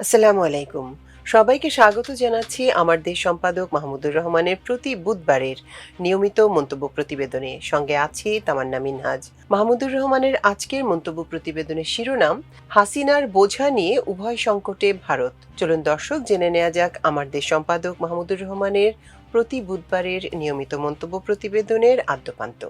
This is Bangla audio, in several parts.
আসসালামু আলাইকুম। সবাইকে স্বাগত জানাচ্ছি আমার দেশ সম্পাদক মাহমুদুর রহমানের প্রতি বুধবারের নিয়মিত মন্তব্য প্রতিবেদনে। সঙ্গে আছি তামান্না মিনহাজ। মাহমুদুর রহমানের আজকের মন্তব্য প্রতিবেদনের শিরোনাম, হাসিনার বোঝা নিয়ে উভয় সংকটে ভারত। চলুন দর্শক, জেনে নেওয়া যাক আমার দেশ সম্পাদক মাহমুদুর রহমানের প্রতি বুধবারের নিয়মিত মন্তব্য প্রতিবেদনের আদ্যপান্ত।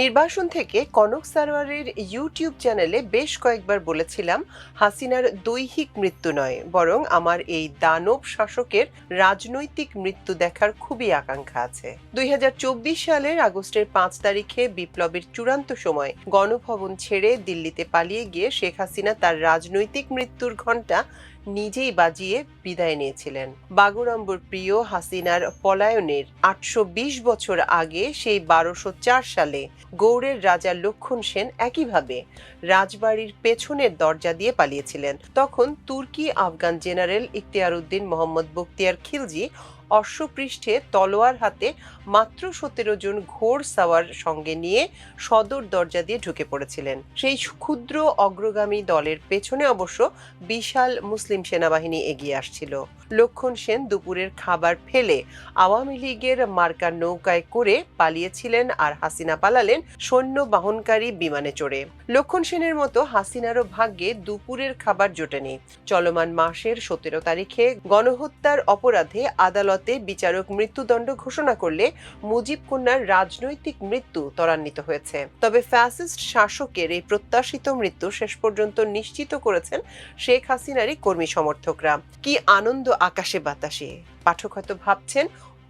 নির্বাসন থেকে কনক সারোয়ারের ইউটিউব চ্যানেলে বেশ কয়েকবার বলেছিলাম, হাসিনার দৈহিক মৃত্যু নয়, বরং আমার এই দানব শাসকের রাজনৈতিক মৃত্যু দেখার খুবই আকাঙ্ক্ষা আছে। দুই হাজার চব্বিশ সালের আগস্টের পাঁচ তারিখে বিপ্লবের চূড়ান্ত সময়, গণভবন ছেড়ে দিল্লিতে পালিয়ে গিয়ে শেখ হাসিনা তার রাজনৈতিক মৃত্যুর ঘণ্টা নিজেই বাজিয়ে বিদায় নিয়েছিলেন। বাগুরাম্বুর প্রিয় হাসিনার পলায়নের আটশো বিশ বছর আগে সেই বারোশো সালে গৌড়ের রাজা লক্ষণ সেন একইভাবে রাজবাড়ির পেছনের দরজা দিয়ে পালিয়েছিলেন। তখন তুর্কি আফগান জেনারেল ইখতিয়ার উদ্দিন মোহাম্মদ বক্তিয়ার খিলজি অশ্বপৃষ্ঠে তলোয়ার হাতে মাত্র সতেরো জন ঘোর সাওয়ার সঙ্গে নিয়ে সদর দরজা দিয়ে ঢুকে পড়েছিলেন। সেই ক্ষুদ্র অগ্রগামী দলের পেছনে অবশ্য বিশাল মুসলিম সেনাবাহিনী এগিয়ে আসছিল। লক্ষণ সেন দুপুরের খাবার ফেলে আওয়ামী লীগের মার্কার নৌকায় করে পালিয়েছিলেন আর হাসিনা পালালেন সৈন্য বাহনকারী বিমানে চড়ে। লক্ষণ সেনের মতো হাসিনারও ভাগ্যে দুপুরের খাবার জোটেনি। চলমান মাসের সতেরো তারিখে গণহত্যার অপরাধে আদালতে বিচারক মৃত্যুদণ্ড ঘোষণা করলে মুজিব কন্যার রাজনৈতিক মৃত্যু ত্বরান্বিত হয়েছে। তবে ফ্যাসিস্ট শাসকের এই প্রত্যাশিত মৃত্যু শেষ পর্যন্ত নিশ্চিত করেছেন শেখ হাসিনারই কর্মী সমর্থকরা। কি আনন্দ আকাশে বাতাসে। পাঠক হয়তো ভাবছেন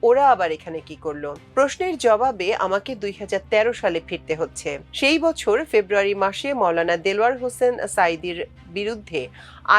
ওরা আবার এখানে কি করল? প্রশ্নের জবাবে আমাকে দুই হাজার তেরো সালে ফিরতে হচ্ছে। সেই বছর ফেব্রুয়ারি মাসে মৌলানা দেলওয়ার হোসেন সাইদির বিরুদ্ধে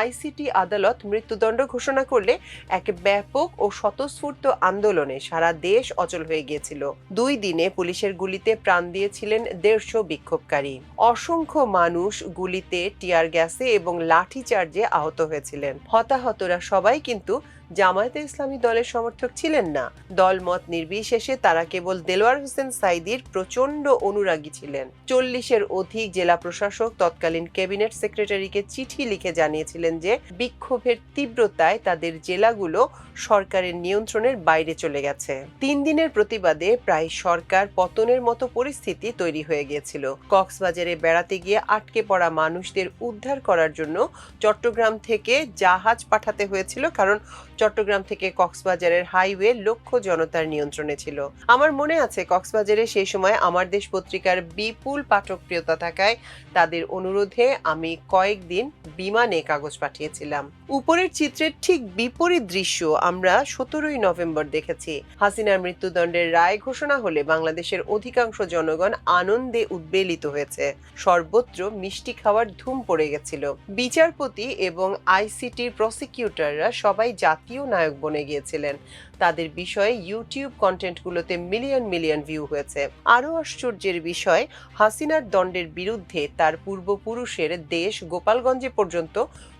আইসিটি আদালত মৃত্যুদণ্ড ঘোষণা করলে এক ব্যাপক ও স্বতঃস্ফূর্ত আন্দোলনে সারা দেশ অচল হয়ে গিয়েছিল। দুই দিনে পুলিশের গুলিতে প্রাণ দিয়েছিলেন দেড়শো বিক্ষোভকারী। অসংখ্য মানুষ গুলিতে, টিয়ার গ্যাসে এবং লাঠি চার্জে আহত হয়েছিলেন। হতাহতরা সবাই কিন্তু জামায়াতে ইসলামী দলের সমর্থক ছিলেন না। দলমত নির্বিশেষে তারা কেবল দেলোয়ার হোসেন সাইদির প্রচণ্ড অনুরাগী ছিলেন। চল্লিশের অধিক জেলা প্রশাসক তৎকালীন ক্যাবিনেট সেক্রেটারিকে চিঠি লিখে জানিয়েছিলেন যে, বিক্ষোভের তীব্রতায় তাদের জেলাগুলো সরকারের নিয়ন্ত্রণের বাইরে চলে গেছে। তিন দিনের প্রতিবাদে প্রায় সরকার পতনের মতো পরিস্থিতি তৈরি হয়ে গিয়েছিল। কক্সবাজারে বেড়াতে গিয়ে আটকে পড়া মানুষদের উদ্ধার করার জন্য চট্টগ্রাম থেকে জাহাজ পাঠাতে হয়েছিল কারণ চট্টগ্রাম থেকে কক্সবাজারের হাইওয়ে লক্ষ্য জনতার নিয়ন্ত্রণে ছিল। আমার মনে আছে, কক্সবাজারে সেই সময় আমার দেশ পত্রিকার বিপুল পাঠকপ্রিয়তা থাকায় তাদের অনুরোধে আমি কয়েকদিন বিমানে কাগজ পাঠিয়েছিলাম। উপরের চিত্রের ঠিক বিপরীত দৃশ্য আমরা সতেরোই নভেম্বর দেখেছি। হাসিনার মৃত্যুদণ্ডের রায় ঘোষণা হলে বাংলাদেশের অধিকাংশ জনগণ আনন্দে উদ্বেলিত হয়েছে। সর্বত্র মিষ্টি খাওয়ার ধুম পড়ে গেছিল। বিচারপতি এবং আইসিটির প্রসিকিউটররা সবাই জাতীয় নায়ক বনে গিয়েছিলেন। তাদের বিষয়ে ইউটিউব কন্টেন্টগুলোতে মিলিয়ন মিলিয়ন ভিউ হয়েছে। আরও আশ্চর্যের বিষয়, হাসিনার দণ্ডের বিরুদ্ধে তার পূর্বপুরুষের দেশ গোপালগঞ্জে পর্যন্ত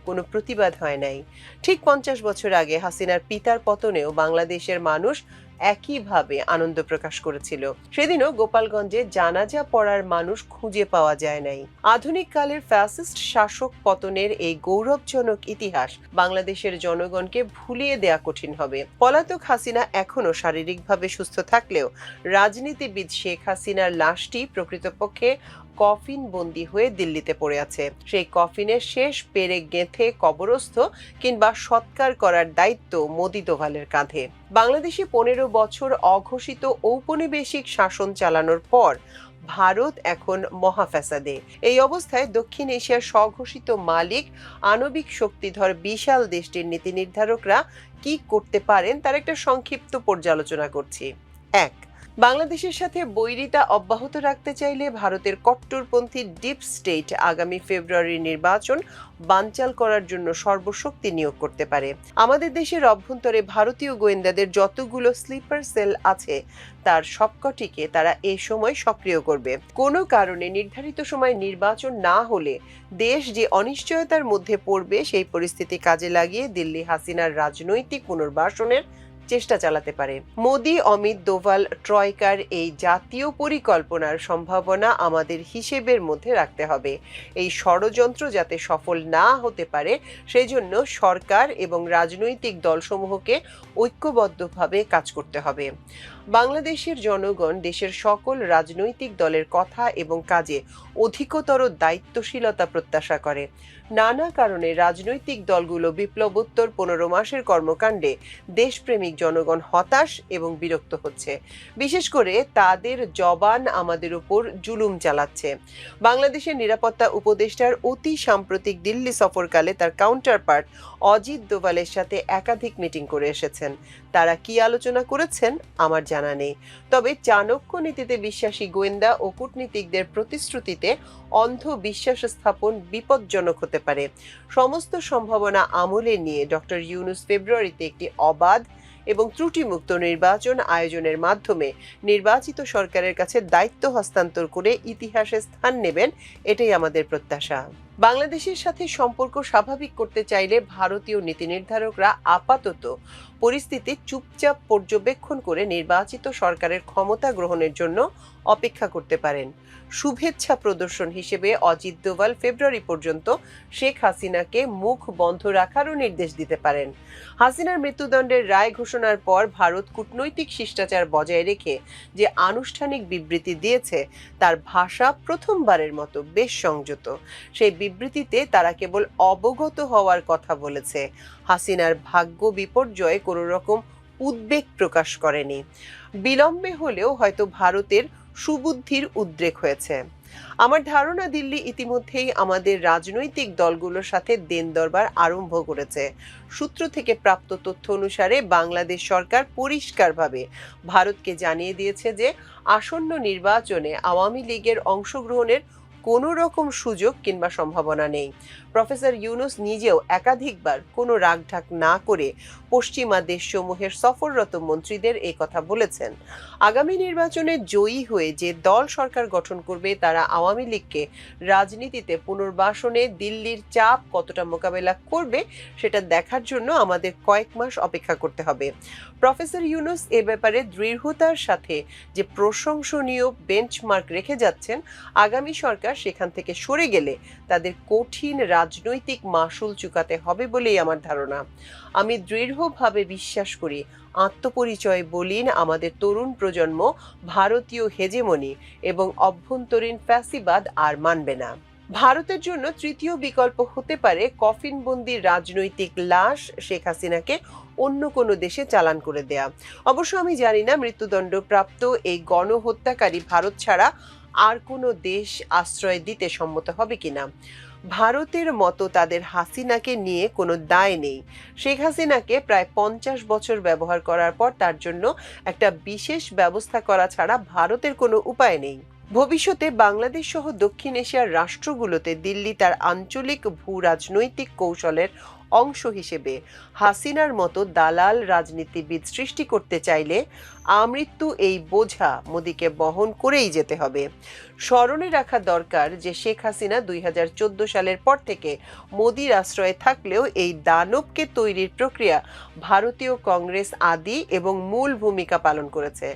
কোনো প্রতিবাদ হয় নাই। ঠিক পঞ্চাশ বছর আগে হাসিনার পিতার পতনেও বাংলাদেশের মানুষ একইভাবে আনন্দ প্রকাশ করেছিল। সেদিনও গোপালগঞ্জে জানাজা পড়ার মানুষ খুঁজে পাওয়া যায় নাই। আধুনিক কালের ফ্যাসিস্ট শাসক পতনের এই গৌরবজনক ইতিহাস বাংলাদেশের জনগণকে ভুলিয়ে দেয়া কঠিন হবে। পলাতক হাসিনা এখনও শারীরিকভাবে সুস্থ থাকলেও রাজনীতিবিদ শেখ হাসিনার লাশটি প্রকৃতপক্ষে কফিন বন্দি হয়ে দিল্লিতে পড়ে আছে। সেই কফিনের শেষ পেরে গেঁথে কবরস্থ কিংবা সৎকার করার দায়িত্ব মোদি দোভালের কাঁধে। বাংলাদেশে পনেরো বছর অঘোষিত ঔপনিবেশিক শাসন চালানোর পর ভারত এখন মহাফ্যাসাদে। এই অবস্থায় দক্ষিণ এশিয়ার স্বঘোষিত মালিক, আণবিক শক্তিধর বিশাল দেশটির নীতি নির্ধারকরা কি করতে পারেন তার একটা সংক্ষিপ্ত পর্যালোচনা করছি। এক বাংলাদেশের সাথে বৈরিতা অব্যাহত রাখতে চাইলে ভারতের কট্টরপন্থী ডিপ স্টেট আগামী ফেব্রুয়ারির নির্বাচন বানচাল করার জন্য সর্বশক্তি নিয়োগ করতে পারে। আমাদের দেশের অভ্যন্তরে ভারতীয় গোয়েন্দাদের যতগুলো স্লিপার সেল আছে, তার সবকটিকে তারা এ সময় সক্রিয় করবে। কোনো কারণে নির্ধারিত সময় নির্বাচন না হলে দেশ যে অনিশ্চয়তার মধ্যে পড়বে, সেই পরিস্থিতি কাজে লাগিয়ে দিল্লি হাসিনার রাজনৈতিক পুনর্বাসনের চেষ্টা চালাতে পারে। মোদি, অমিত দোভাল, ট্রয়কার এই জাতীয় পরিকল্পনার সম্ভাবনা আমাদের হিসেবের মধ্যে রাখতে হবে। এই ষড়যন্ত্র যাতে সফল না হতে পারে সেই জন্য সরকার এবং রাজনৈতিক দলসমূহকে ঐক্যবদ্ধভাবে কাজ করতে হবে। বাংলাদেশের জনগণ দেশের সকল রাজনৈতিক দলের কথা এবং কাজে অধিকতর দায়িত্বশীলতা প্রত্যাশা করে। নানা কারণে রাজনৈতিক দলগুলো বিপ্লবোত্তর পনেরো মাসের কর্মকাণ্ডে দেশপ্রেমিক জনগণ হতাশ এবং বিরক্ত হচ্ছে। বিশেষ করে তাদের জবান আমাদের উপর জুলুম চালাচ্ছে। বাংলাদেশের নিরাপত্তা উপদেষ্টার অতি সাম্প্রতিক দিল্লি সফরকালে তার কাউন্টার পার্ট অজিত দোভালের সাথে একাধিক মিটিং করে এসেছেন। তারা কি আলোচনা করেছেন আমার জানা নেই। তবে চাণক্য নীতিতে বিশ্বাসী গোয়েন্দা ও কূটনীতিকদের প্রতিশ্রুতিতে অন্ধ বিশ্বাস স্থাপন বিপজ্জনক হতে পারে। সমস্ত সম্ভাবনা আমলে নিয়ে ডক্টর ইউনুস ফেব্রুয়ারিতে একটি অবাধ এবং ত্রুটিমুক্ত নির্বাচন আয়োজনের মাধ্যমে নির্বাচিত সরকারের কাছে দায়িত্ব হস্তান্তর করে ইতিহাসে স্থান নেবেন, এটাই আমাদের প্রত্যাশা। বাংলাদেশের সাথে সম্পর্ক স্বাভাবিক করতে চাইলে ভারতীয় নীতি নির্ধারকরা আপাতত পরিস্থিতি চুপচাপ পর্যবেক্ষণ করে নির্বাচিত সরকারের ক্ষমতা গ্রহণের জন্য অপেক্ষা করতে পারেন। শুভেচ্ছা প্রদর্শন হিসেবে অজিত দোভাল ফেব্রুয়ারি পর্যন্ত শেখ হাসিনাকে মুখ বন্ধ রাখারও নির্দেশ দিতে পারেন। হাসিনার মৃত্যুদণ্ডের রায় ঘোষণার পর ভারত কূটনৈতিক শিষ্টাচার বজায় রেখে যে আনুষ্ঠানিক বিবৃতি দিয়েছে, তার ভাষা প্রথমবারের মতো বেশ সংযত। সেই বিবৃতিতে তারা কেবল অবগত হওয়ার কথা বলেছে। হাসিনার ভাগ্য বিপর্যয়ে কোনো রকম উদ্বেগ প্রকাশ করেনি। বিলম্বে হলেও হয়তো ভারতের সুবুদ্ধির উদ্রেক হয়েছে। আমার ধারণা, দিল্লি ইতিমধ্যেই আমাদের রাজনৈতিক দলগুলোর সাথে দেন দরবার আরম্ভ করেছে। সূত্র থেকে প্রাপ্ত তথ্য অনুসারে বাংলাদেশ সরকার পরিষ্কারভাবে ভারতকে জানিয়ে দিয়েছে যে, আসন্ন নির্বাচনে আওয়ামী লীগের অংশগ্রহণের কোনো রকম সুযোগ কিংবা সম্ভাবনা নেই। প্রফেসর ইউনুস নিজেও একাধিকবার কোনো রাগঢাক না করে পশ্চিমা দেশসমূহের সফররত মন্ত্রীদের এই কথা বলেছেন। আগামী নির্বাচনে জয়ী হয়ে যে দল সরকার গঠন করবে, তারা আওয়ামী লীগকে রাজনীতিতে পুনর্বাসনে দিল্লির চাপ কতটা মোকাবেলা করবে, সেটা দেখার জন্য আমাদের কয়েক মাস অপেক্ষা করতে হবে। প্রফেসর ইউনুস এ ব্যাপারে দৃঢ়তার সাথে যে প্রশংসনীয় বেঞ্চমার্ক রেখে যাচ্ছেন, আগামী সরকার সেখান থেকে সরে গেলে তাদের কঠিন রাজনৈতিক মাসুল চুকাতে হবে বলেই আমার ধারণা। আমি দৃঢ়ভাবে বিশ্বাস করি, আত্মপরিচয় বলিন আমাদের তরুণ প্রজন্ম ভারতীয় হেজেমনি এবং অভ্যন্তরীণ ফ্যাসিবাদ আর মানবে না। ভারতের জন্য তৃতীয় বিকল্প হতে পারে কফিনবন্দি রাজনৈতিক লাশ শেখ হাসিনাকে অন্য কোনো দেশে চালান করে দেয়া। অবশ্য আমি জানি না মৃত্যুদণ্ড প্রাপ্ত এই গণহত্যাকারী ভারত ছাড়া আর কোনো দেশ আশ্রয় দিতে সম্মত হবে কিনা? ভারতের মতো তাদের হাসিনাকে নিয়ে কোনো দায় নেই। শেখ হাসিনাকে প্রায় পঞ্চাশ বছর ব্যবহার করার পর তার জন্য একটা বিশেষ ব্যবস্থা করা ছাড়া ভারতের কোনো উপায় নেই। ভবিষ্যতে বাংলাদেশ সহ দক্ষিণ এশিয়ার রাষ্ট্রগুলোতে দিল্লি তার আঞ্চলিক ভূ রাজনৈতিক কৌশলের অংশ হিসেবে হাসিনার মতো দালাল রাজনীতিবিদ সৃষ্টি করতে চাইলে আমৃত্যু এই বোঝা মোদিকে বহন করেই যেতে হবে। স্মরণে রাখা দরকার যে শেখ হাসিনা দুই হাজার চোদ্দ সালের পর থেকে মোদির আশ্রয়ে থাকলেও এই দানবকে তৈরির প্রক্রিয়া ভারতীয় কংগ্রেস আদি এবং মূল ভূমিকা পালন করেছে।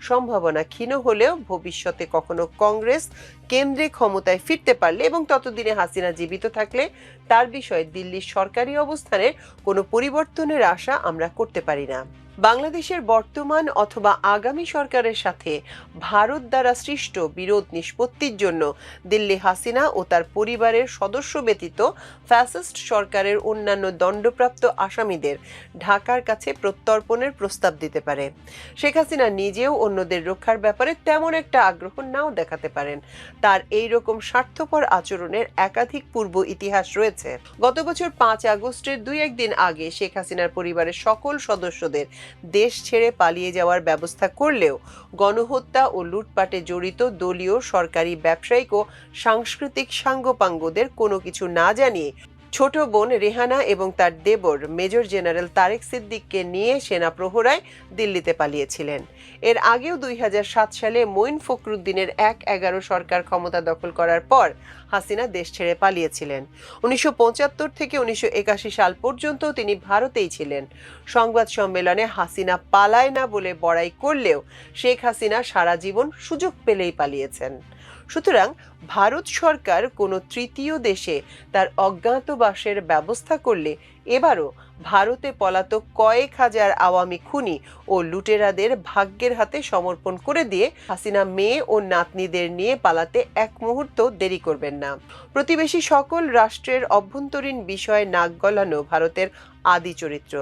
সম্ভাবনা ক্ষীণ হলেও ভবিষ্যতে কখনো কংগ্রেস কেন্দ্রে ক্ষমতায় ফিরতে পারলে এবং ততদিনে হাসিনা জীবিত থাকলে তার বিষয়ে দিল্লির সরকারি অবস্থানে কোনো পরিবর্তনের আশা আমরা করতে পারি না। বাংলাদেশের বর্তমান অথবা আগামী সরকারের সাথে ভারত দ্বারা সৃষ্ট বিরোধ নিষ্পত্তির জন্য দিল্লি হাসিনা ও তার পরিবারের সদস্য ব্যতীত ফ্যাসিস্ট সরকারের অন্যান্য দণ্ডপ্রাপ্ত আসামিদের ঢাকার কাছে প্রত্যর্পণের প্রস্তাব দিতে পারে। শেখ হাসিনা নিজেও অন্যদের রক্ষার ব্যাপারে তেমন একটা আগ্রহ নাও দেখাতে পারেন। তার এই রকম স্বার্থপর আচরণের একাধিক পূর্ব ইতিহাস রয়েছে। গত বছর পাঁচ আগস্টের দুই একদিন আগে শেখ হাসিনার পরিবারের সকল সদস্যদের দেশ ছেড়ে পালিয়ে যাওয়ার ব্যবস্থা করলেও গণহত্যা ও লুটপাটে জড়িত দলীয়, সরকারি ব্যবসায়িক ও সাংস্কৃতিক সাঙ্গপাঙ্গদের কোনো কিছু না জানিয়ে ছোট বোন রেহানা এবং তার দেবর মেজর জেনারেল তারেক সিদ্দিককে নিয়ে সেনা প্রহরায় দিল্লিতে পালিয়েছিলেন। এর আগেও দুই হাজার সাত সালে মঈন ফখরুদ্দিনের এক এগারো সরকার ক্ষমতা দখল করার পর হাসিনা দেশ ছেড়ে পালিয়েছিলেন। উনিশশো পঁচাত্তর থেকে উনিশশো একাশি সাল পর্যন্ত তিনি ভারতেই ছিলেন। সংবাদ সম্মেলনে হাসিনা পালায় না বলে বড়াই করলেও শেখ হাসিনা সারা জীবন সুযোগ পেলেই পালিয়েছেন। সুতরাং ভারত সরকার কোনো তৃতীয় দেশে তার অজ্ঞাতবাসের ব্যবস্থা করলে এবারও ভারতে পলাতক কয়েক হাজার আওয়ামী খুনি ও লুটেরাদের ভাগ্যের হাতে সমর্পণ করে দিয়ে হাসিনা মেয়ে ও নাতনিদের নিয়ে পালাতে এক মুহূর্ত দেরি করবেন না। প্রতিবেশী সকল রাষ্ট্রের অভ্যন্তরীণ বিষয়ে নাক গলানো ভারতের আদি চরিত্র।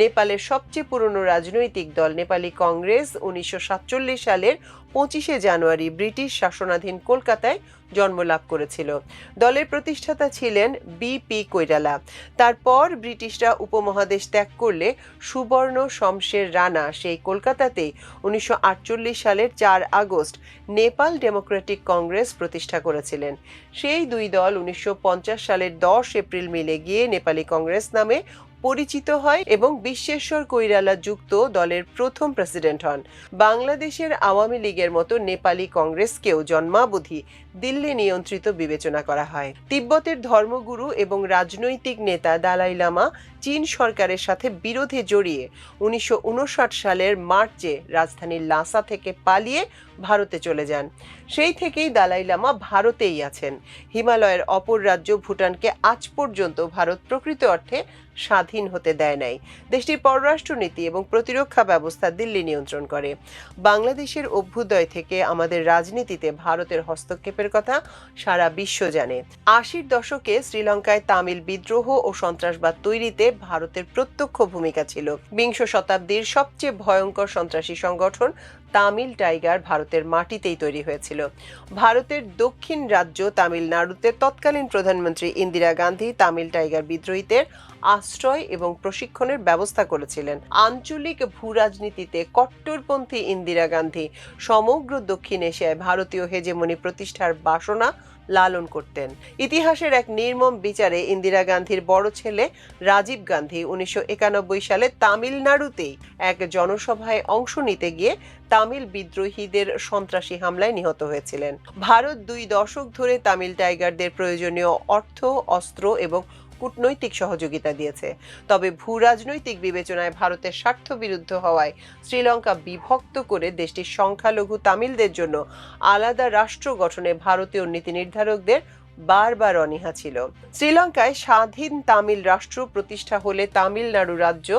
নেপালের সবচেয়ে পুরনো রাজনৈতিক দল নেপালি কংগ্রেস উনিশশো সাতচল্লিশ সালের পঁচিশে জানুয়ারি ব্রিটিশ শাসনাধীন কলকাতায় জন্মলাভ করেছিল। দলের প্রতিষ্ঠাতা ছিলেন বিপি কৈরালা তারপর ব্রিটিশরা উপমহাদেশ ত্যাগ করলে সুবর্ণ শমশের রানা সেই কলকাতাতেই উনিশশো সালের চার আগস্ট নেপাল ডেমোক্রেটিক কংগ্রেস প্রতিষ্ঠা করেছিলেন। সেই দুই দল উনিশশো পঞ্চাশ সালের দশ এপ্রিল মিলে গিয়ে নেপালি কংগ্রেস নামে পরিচিত হয় এবং বিশ্বেশ্বর কৈরালা যুক্ত দলের প্রথম প্রেসিডেন্ট হন। বাংলাদেশের আওয়ামী লীগের মতো নেপালি কংগ্রেসকেও জন্মাবধি দিল্লি নিয়ন্ত্রিত বিবেচনা করা হয়। তিব্বতের ধর্মগুরু এবং রাজনৈতিক নেতা দালাই লামা চীন সরকারের সাথে বিরোধে জড়িয়ে উনিশশো উনষাট সালের মার্চে রাজধানী লাসা থেকে পালিয়ে ভারতে চলে যান। সেই থেকেই দালাই লামা ভারতেই আছেন। হিমালয়ের অপর রাজ্য ভুটানকে আজ পর্যন্ত ভারত প্রকৃত অর্থে স্বাধীন হতে দেয় নাই। দেশটির পররাষ্ট্রনীতি এবং প্রতিরক্ষা ব্যবস্থা দিল্লি নিয়ন্ত্রণ করে। বাংলাদেশের অভ্যুদয় থেকে আমাদের রাজনীতিতে ভারতের হস্তক্ষেপের কথা সারা বিশ্ব জানে। আশির দশকে শ্রীলঙ্কায় তামিল বিদ্রোহ ও সন্ত্রাসবাদ তৈরিতে ভারতের প্রত্যক্ষ ভূমিকা ছিল। বিংশ শতাব্দীর সবচেয়ে ভয়ঙ্কর সন্ত্রাসী সংগঠন তামিল টাইগার ভারতের মাটিতেই তৈরি হয়েছিল। ভারতের দক্ষিণ রাজ্য তামিলনাড়ুতে তৎকালীন প্রধানমন্ত্রী ইন্দিরা গান্ধী তামিল টাইগার বিদ্রোহীদের আশ্রয় এবং প্রশিক্ষণের ব্যবস্থা করেছিলেন। আঞ্চলিক ভূরাজনীতিতে কট্টরপন্থী ইন্দিরা গান্ধী সমগ্র দক্ষিণ এশিয়ায় ভারতীয় হেজেমনি প্রতিষ্ঠার বাসনা লালন করতেন। ইতিহাসের এক নির্মম বিচারে ইন্দিরা গান্ধীর বড় ছেলে রাজীব গান্ধী উনিশশো একানব্বই সালে তামিলনাড়ুতেই এক জনসভায় অংশ নিতে গিয়ে তামিল বিদ্রোহীদের সন্ত্রাসী হামলায় নিহত হয়েছিলেন। ভারত দুই দশক ধরে তামিল টাইগারদের প্রয়োজনীয় অর্থ, অস্ত্র এবং কূটনৈতিক সহযোগিতা দিয়েছে। তবে ভূ রাজনৈতিক বিবেচনায় ভারতের স্বার্থ বিরুদ্ধ হওয়ায় শ্রীলঙ্কা বিভক্ত করে দেশটির সংখ্যালঘু তামিলদের জন্য আলাদা রাষ্ট্র গঠনে ভারতীয় নীতি নির্ধারকদের বারবার অনীহা ছিল। শ্রীলঙ্কায় স্বাধীন তামিল রাষ্ট্র প্রতিষ্ঠা হলে তামিলনাড়ু রাজ্য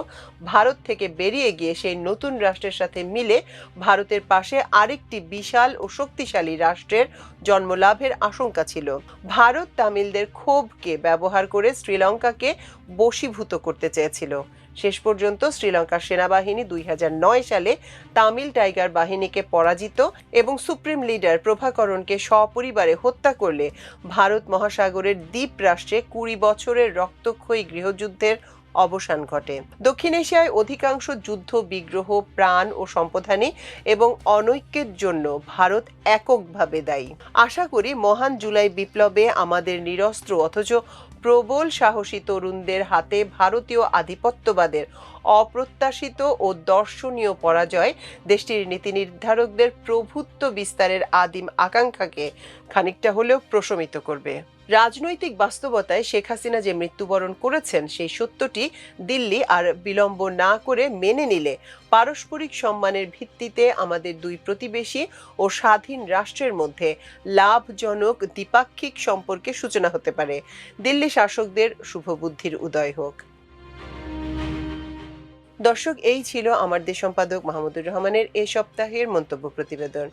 ভারত থেকে বেরিয়ে গিয়ে সেই নতুন রাষ্ট্রের সাথে মিলে ভারতের পাশে আরেকটি বিশাল ও শক্তিশালী রাষ্ট্রের জন্মলাভের আশঙ্কা ছিল। ভারত তামিলদের ক্ষোভকে ব্যবহার করে শ্রীলঙ্কাকে বশীভূত করতে চেয়েছিল। শেষ পর্যন্ত শ্রীলঙ্কার সেনাবাহিনী দুই হাজার নয় সালে তামিল টাইগার বাহিনীকে পরাজিত এবং সুপ্রিম লিডার প্রভাকরণকে সপরিবারে হত্যা করলে ভারত মহাসাগরের দ্বীপ রাষ্ট্রে কুড়ি বছরের রক্তক্ষয়ী গৃহযুদ্ধের অবসান ঘটে। দক্ষিণ এশিয়ায় অধিকাংশ যুদ্ধ বিগ্রহ, প্রাণ ও সম্পদহানি এবং অনৈক্যের জন্য ভারত এককভাবে দায়ী। আশা করি মহান জুলাই বিপ্লবে আমাদের নিরস্ত্র অথচ প্রবল সাহসী তরুণদের হাতে ভারতীয় আধিপত্যবাদের অপ্রত্যাশিত ও দর্শনীয় পরাজয় দেশটির নীতি নির্ধারকদের প্রভুত্ব বিস্তারের আদিম আকাঙ্ক্ষাকে খানিকটা হলেও প্রশমিত করবে। রাজনৈতিক বাস্তবতায় শেখ হাসিনা যে মৃত্যুবরণ করেছেন, সেই সত্যটি দিল্লি আর বিলম্ব না করে মেনে নিলে পারস্পরিক সম্মানের ভিত্তিতে আমাদের দুই প্রতিবেশী ও স্বাধীন রাষ্ট্রের মধ্যে লাভজনক দ্বিপাক্ষিক সম্পর্কে সূচনা হতে পারে। দিল্লি শাসকদের শুভবুদ্ধির উদয় হোক। দর্শক, এই ছিল আমার দেশ সম্পাদক মাহমুদুর রহমানের এ সপ্তাহের মন্তব্য প্রতিবেদন।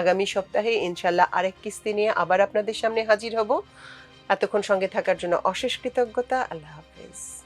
আগামী সপ্তাহে ইনশাল্লাহ আরেক কিস্তি নিয়ে আবার আপনাদের সামনে হাজির হব। এতক্ষণ সঙ্গে থাকার জন্য অশেষ কৃতজ্ঞতা। আল্লাহ হাফেজ।